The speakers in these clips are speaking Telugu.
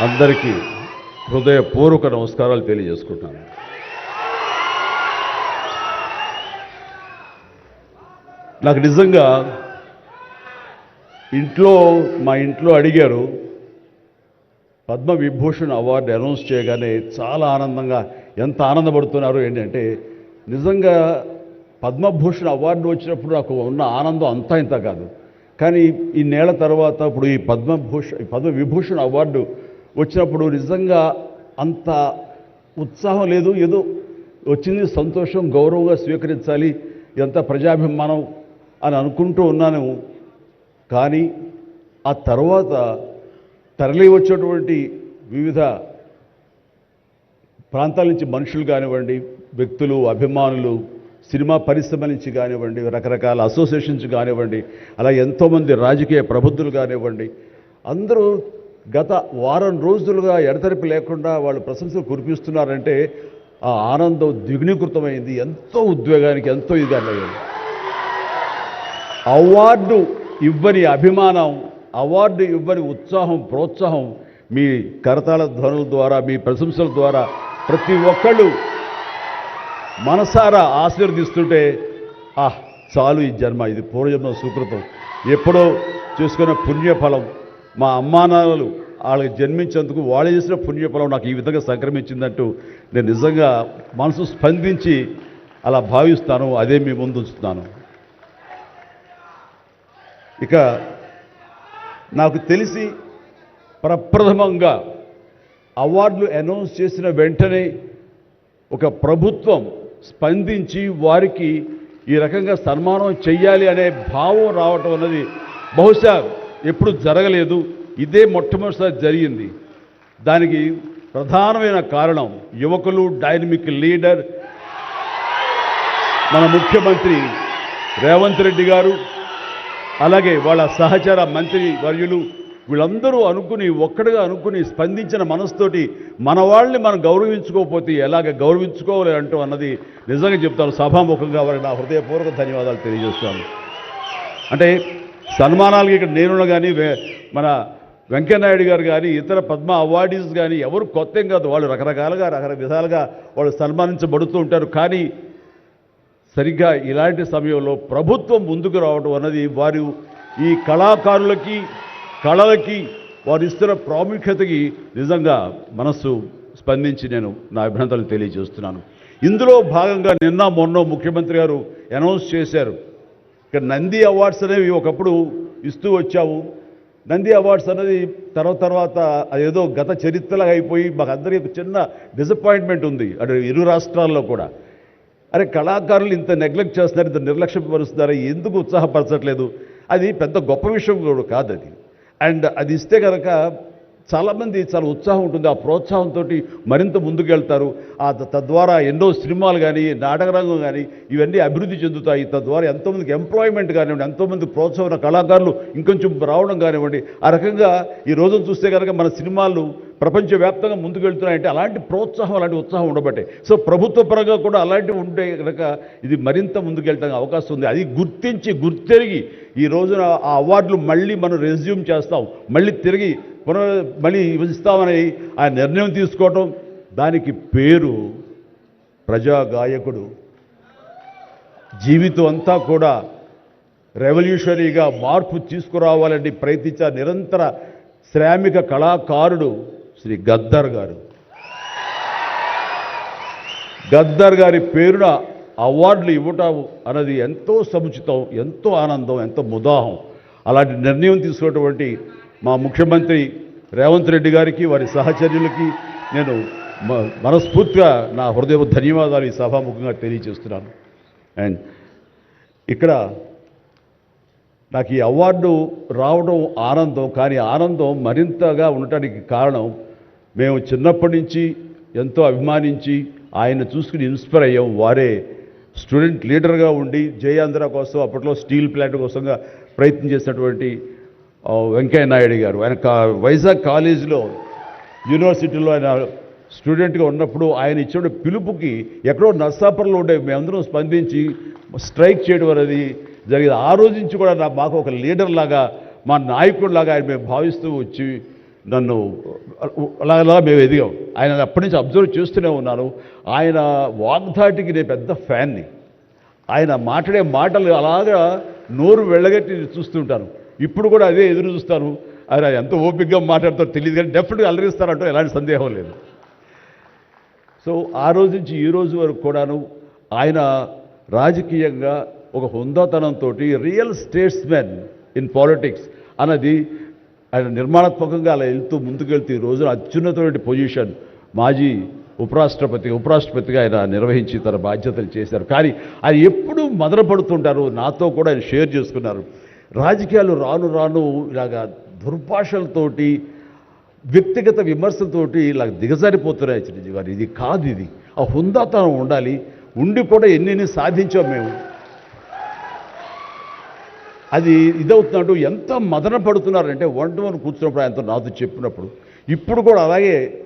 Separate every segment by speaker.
Speaker 1: అందరికీ హృదయపూర్వక నమస్కారాలు తెలియజేసుకుంటాను నాకు నిజంగా ఇంట్లో మా ఇంట్లో అడిగారు పద్మ విభూషణ్ అవార్డు అనౌన్స్ చేయగానే చాలా ఆనందంగా ఎంత ఆనందపడుతున్నారు ఏంటంటే నిజంగా పద్మభూషణ్ అవార్డు వచ్చినప్పుడు నాకు ఉన్న ఆనందం అంతా ఇంత కాదు. కానీ ఈ నేల తర్వాత ఇప్పుడు ఈ పద్మభూషణ్ పద్మ విభూషణ్ అవార్డు వచ్చినప్పుడు నిజంగా అంత ఉత్సాహం లేదు. ఏదో వచ్చింది సంతోషం గౌరవంగా స్వీకరించాలి ఎంత ప్రజాభిమానం అని అనుకుంటూ ఉన్నాను. కానీ ఆ తర్వాత తరలి వచ్చేటువంటి వివిధ ప్రాంతాల నుంచి మనుషులు కానివ్వండి వ్యక్తులు అభిమానులు సినిమా పరిశ్రమ నుంచి కానివ్వండి రకరకాల అసోసియేషన్స్ కానివ్వండి అలా ఎంతోమంది రాజకీయ ప్రబుద్ధులు కానివ్వండి అందరూ గత వారం రోజులుగా ఎడతెరిపి లేకుండా వాళ్ళు ప్రశంసలు కురిపిస్తున్నారంటే ఆ ఆనందం ద్విగుణీకృతమైంది. ఎంతో ఉద్వేగానికి ఎంతో ఇది అన్నది. అవార్డు ఇవ్వని అభిమానం అవార్డు ఇవ్వని ఉత్సాహం ప్రోత్సాహం మీ కరతాళ ధ్వనుల ద్వారా మీ ప్రశంసల ద్వారా ప్రతి ఒక్కళ్ళు మనసారా ఆశీర్వదిస్తుంటే ఆహ్ చాలు ఈ జన్మ. ఇది పూర్వజన్మ సుకృతం ఎప్పుడో చూసుకున్న పుణ్యఫలం. మా అమ్మానాన్నలు వాళ్ళకి జన్మించేందుకు వాళ్ళు చేసిన పుణ్యఫలం నాకు ఈ విధంగా సంక్రమించిందంటూ నేను నిజంగా మనసు స్పందించి అలా భావిస్తాను అదే మీ ముందు ఉంచుతున్నాను. ఇక నాకు తెలిసి ప్రప్రథమంగా అవార్డులు అనౌన్స్ చేసిన వెంటనే ఒక ప్రభుత్వం స్పందించి వారికి ఈ రకంగా సన్మానం చెయ్యాలి అనే భావం రావటం అన్నది బహుశా ఎప్పుడు జరగలేదు ఇదే మొట్టమొదటిసారి జరిగింది. దానికి ప్రధానమైన కారణం యువకులు డైనమిక్ లీడర్ మన ముఖ్యమంత్రి రేవంత్ రెడ్డి గారు అలాగే వాళ్ళ సహచర మంత్రి వర్యులు వీళ్ళందరూ అనుకుని ఒక్కడిగా అనుకుని స్పందించిన మనసుతోటి మన వాళ్ళని మనం గౌరవించుకోకపోతే ఎలాగ గౌరవించుకోవాలి అంటూ అన్నది నిజంగా చెప్తాను. సభాముఖంగా వారికి నా హృదయపూర్వక ధన్యవాదాలు తెలియజేస్తాను అంటే సన్మానాలకి ఇక్కడ నేను కానీ మన వెంకయ్యనాయుడు గారు కానీ ఇతర పద్మ అవార్డీస్ కానీ ఎవరు కొత్త కాదు. వాళ్ళు రకరకాలుగా రకరకాల విధాలుగా వాళ్ళు సన్మానించబడుతూ ఉంటారు. కానీ సరిగ్గా ఇలాంటి సమయంలో ప్రభుత్వం ముందుకు రావడం అన్నది వారు ఈ కళాకారులకి కళలకి వారు ఇస్తున్న ప్రాముఖ్యతకి నిజంగా మనస్సు స్పందించి నేను నా అభినందనలు తెలియజేస్తున్నాను. ఇందులో భాగంగా నిన్న మొన్న ముఖ్యమంత్రి గారు అనౌన్స్ చేశారు. ఇక నంది అవార్డ్స్ అనేవి ఒకప్పుడు ఇస్తూ వచ్చావు. నంది అవార్డ్స్ అనేది తర్వాత తర్వాత అదేదో గత చరిత్రలాగా అయిపోయి మాకు అందరికీ ఒక చిన్న డిసప్పాయింట్మెంట్ ఉంది. అటు ఇరు రాష్ట్రాల్లో కూడా. అరే కళాకారులు ఇంత నెగ్లెక్ట్ చేస్తున్నారు ఇంత నిర్లక్ష్యపరుస్తున్నారు ఎందుకు ఉత్సాహపరచట్లేదు? అది పెద్ద గొప్ప విషయం కూడా కాదు అది అండ్ అది ఇస్తే కనుక చాలామంది చాలా ఉత్సాహం ఉంటుంది ఆ ప్రోత్సాహంతో మరింత ముందుకెళ్తారు. ఆ తద్వారా ఎన్నో సినిమాలు కానీ నాటకరంగం కానీ ఇవన్నీ అభివృద్ధి చెందుతాయి. తద్వారా ఎంతోమందికి ఎంప్లాయ్మెంట్ కానివ్వండి ఎంతోమంది ప్రోత్సాహం కళాకారులు ఇంకొంచెం రావడం కానివ్వండి ఆ రకంగా ఈ రోజును చూస్తే కనుక మన సినిమాలు ప్రపంచవ్యాప్తంగా ముందుకెళ్తున్నాయంటే అలాంటి ప్రోత్సాహం అలాంటి ఉత్సాహం ఉండబట్టే. సో ప్రభుత్వ పరంగా కూడా అలాంటివి ఉంటే కనుక ఇది మరింత ముందుకెళ్ళడానికి అవకాశం ఉంది. అది గుర్తించి గుర్తెరిగి ఈ రోజున ఆ అవార్డులు మళ్ళీ మనం రెజ్యూమ్ చేస్తాం. మళ్ళీ తిరిగి పునర్ మళ్ళీ విభజిస్తామని ఆ నిర్ణయం తీసుకోవటం దానికి పేరు ప్రజా గాయకుడు జీవితం అంతా కూడా రెవల్యూషనరీగా మార్పు తీసుకురావాలని ప్రయత్నించే నిరంతర శ్రామిక కళాకారుడు శ్రీ గద్దర్ గారు. గద్దర్ గారి పేరున అవార్డులు ఇవ్వటం అన్నది ఎంతో సముచితం ఎంతో ఆనందం ఎంతో ముదాహం. అలాంటి నిర్ణయం తీసుకున్నటువంటి మా ముఖ్యమంత్రి రేవంత్ రెడ్డి గారికి వారి సహచర్యులకి నేను మనస్ఫూర్తిగా నా హృదయ ధన్యవాదాలు ఈ సభాముఖంగా తెలియజేస్తున్నాను. అండ్ ఇక్కడ నాకు ఈ అవార్డు రావడం ఆనందం కానీ ఆనందం మరింతగా ఉండటానికి కారణం మేము చిన్నప్పటి నుంచి ఎంతో అభిమానించి ఆయన చూసుకుని ఇన్స్పైర్ అయ్యాం. వారే స్టూడెంట్ లీడర్గా ఉండి జయాంధ్ర కోసం అప్పట్లో స్టీల్ ప్లాంట్ కోసంగా ప్రయత్నం చేసినటువంటి వెంకయ్య నాయుడు గారు. ఆయన వైజాగ్ కాలేజీలో యూనివర్సిటీలో ఆయన స్టూడెంట్గా ఉన్నప్పుడు ఆయన ఇచ్చిన పిలుపుకి ఎక్కడో నర్సాపురంలో ఉండే మేమందరం స్పందించి స్ట్రైక్ చేయడం అనేది జరిగింది. ఆ రోజు నుంచి కూడా నా మాకు ఒక లీడర్ లాగా మా నాయకుడిలాగా ఆయన మేము భావిస్తూ వచ్చి నన్ను అలా మేము ఎదిగాం. ఆయన అప్పటి నుంచి అబ్జర్వ్ చేస్తూనే ఉన్నాను ఆయన వాగ్ధాటికి నేను పెద్ద ఫ్యాన్ని. ఆయన మాట్లాడే మాటలు అలాగా నోరు వెళ్ళగట్టి చూస్తుంటాను ఇప్పుడు కూడా అదే ఎదురు చూస్తాను అది ఎంత ఓపికగా మాట్లాడతారో తెలియదు కానీ డెఫినెట్గా అలరిస్తారంటూ ఎలాంటి సందేహం లేదు. సో ఆ రోజు నుంచి ఈ రోజు వరకు కూడాను ఆయన రాజకీయంగా ఒక హుందాతనంతో రియల్ స్టేట్స్మెన్ ఇన్ పాలిటిక్స్ అన్నది ఆయన నిర్మాణాత్మకంగా అలా వెళ్తూ ముందుకెళ్తూ ఈ రోజున అత్యున్నతమైన పొజిషన్ మాజీ ఉపరాష్ట్రపతి ఉపరాష్ట్రపతిగా ఆయన నిర్వహించి తన బాధ్యతలు చేశారు. కానీ ఆయన ఎప్పుడూ మదనపడుతుంటారు. నాతో కూడా ఆయన షేర్ చేసుకున్నారు. రాజకీయాలు రాను రాను ఇలాగా దుర్భాషలతోటి వ్యక్తిగత విమర్శలతోటి ఇలా దిగజారిపోతున్నాయి చిరంజీవి గారు. ఇది కాదు ఇది. ఆ హుందాతనం ఉండాలి. ఉండి కూడా ఎన్ని సాధించాం మేము. అది ఇదవుతున్నట్టు ఎంత మదన పడుతున్నారంటే వన్ టు వన్ కూర్చున్నప్పుడు ఆయనతో నాతో చెప్పినప్పుడు. ఇప్పుడు కూడా అలాగే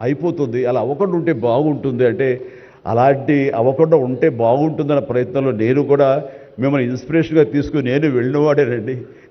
Speaker 1: అయిపోతుంది. అలా అవ్వకుండా ఉంటే బాగుంటుంది అంటే అలాంటి అవ్వకుండా ఉంటే బాగుంటుందన్న ప్రయత్నంలో నేను కూడా మిమ్మల్ని ఇన్స్పిరేషన్గా తీసుకుని నేను వెళ్ళినవాడేనండి